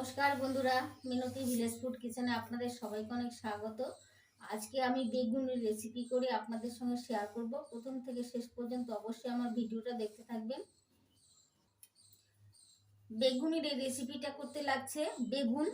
নমস্কার বন্ধুরা, মিনতি village food কিচেনে আপনাদের সবাইকে অনেক স্বাগত। আজকে আমি বেগুনের রেসিপি করে আপনাদের সঙ্গে শেয়ার করব। প্রথম থেকে শেষ পর্যন্ত অবশ্যই আমার ভিডিওটা দেখতে থাকবেন। বেগুনের এই রেসিপিটা করতে লাগছে বেগুন।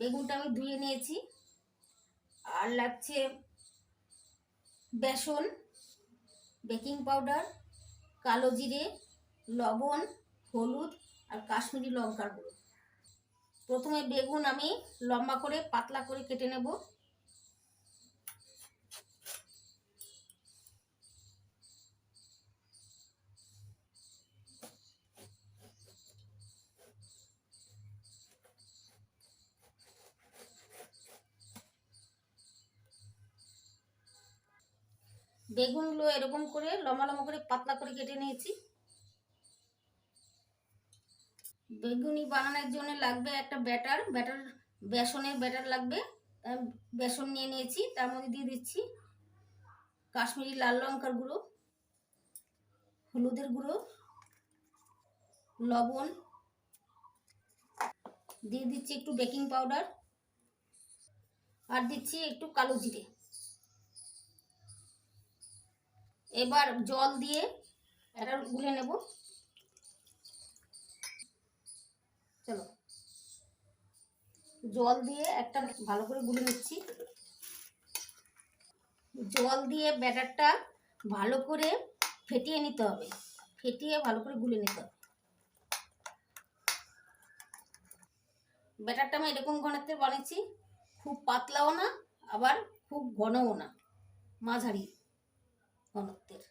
বেগুনটা আমি ধুয়ে নিয়েছি। আর লাগছে বেসন, বেকিং পাউডার, কালো জিরে, লবণ, হলুদ আর কাশ্মীরি লঙ্কার গুঁড়ো। প্রথমে বেগুন আমি লম্বা করে পাতলা করে কেটে নেব। বেগুনগুলো এরকম করে লম্বা লম্বা করে পাতলা করে কেটে নিয়েছি। বেগুনি বানানোর জন্য লাগবে একটা ব্যাটার ব্যাটার, বেসনের ব্যাটার লাগবে। বেসন নিয়ে নিয়েছি, তার মধ্যে দিয়ে দিচ্ছি কাশ্মীরি লাল লঙ্কার গুঁড়ো, হলুদের গুঁড়ো, লবণ, দিয়ে দিচ্ছি একটু বেকিং পাউডার, আর দিচ্ছি একটু কালো জিরে। এবার জল দিয়ে এটা গুলে নেব। চলো। জল দিয়ে একটা ভালো করে গুলে নিচ্ছি। জল দিয়ে ব্যাটারটা ভালো করে ফেটিয়ে নিতে হবে। ফেটিয়ে ভালো করে গুলে নিতে হবে। ব্যাটারটা আমি এরকম ঘনত্বের বানিয়েছি, খুব পাতলাও না, আবার খুব ঘনও না, মাঝারি ঘনত্বের।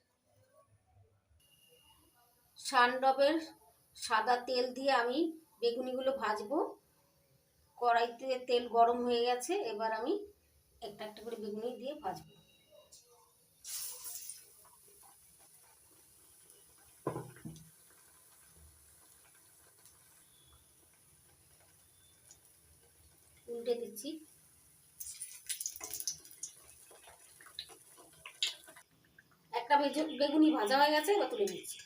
সানডবের সাদা তেল দিয়ে আমি বেগুনিগুলো ভাজবো। কড়াইতে তেল গরম হয়ে গেছে, এবার আমি একটা একটা করে বেগুনি দিয়ে ভাজবো। উল্টে দিচ্ছি। একটা বেগুনি ভাজা হয়ে গেছে, এবার তুলে নিচ্ছি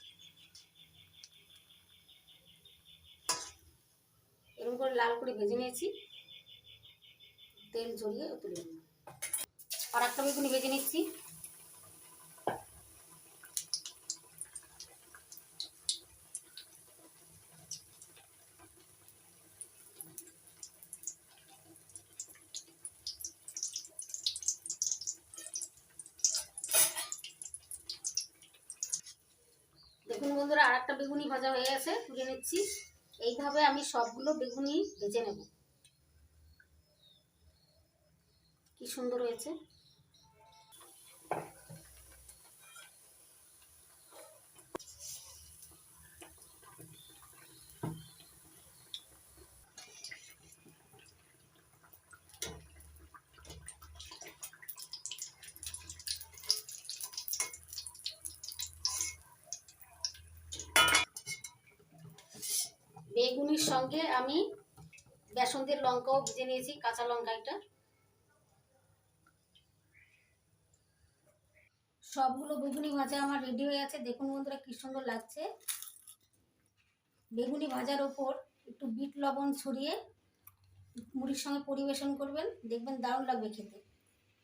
এরকম করে লাল করে ভেজে নিয়েছি। তেল ঝরিয়ে তুলে আর একটা বেগুনি ভেজে নিচ্ছি। দেখুন বন্ধুরা, আর একটা বেগুনি ভাজা হয়ে গেছে। তুলে নিচ্ছি। এইভাবে আমি সবগুলো বেগুনি ভেজে নেব। কি সুন্দর হয়েছে। বেগুনির সঙ্গে আমি বেসন লঙ্কাও ভেজে নিয়েছি, কাঁচা লঙ্কা এটা সবগুলো বেগুনি ভাজা আমার রেডি হয়ে আছে দেখুন বন্ধুরা কি সুন্দর লাগছে। বেগুনি ভাজার ওপর একটু বিট লবণ ছড়িয়ে মুড়ির সঙ্গে পরিবেশন করবেন, দেখবেন দারুণ লাগবে খেতে।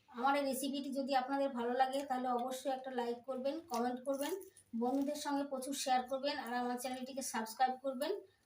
আমার এই রেসিপিটি যদি আপনাদের ভালো লাগে, তাহলে অবশ্যই একটা লাইক করবেন কমেন্ট করবেন, বন্ধুদের সঙ্গে প্রচুর শেয়ার করবেন, আর আমার চ্যানেলটিকে সাবস্ক্রাইব করবেন।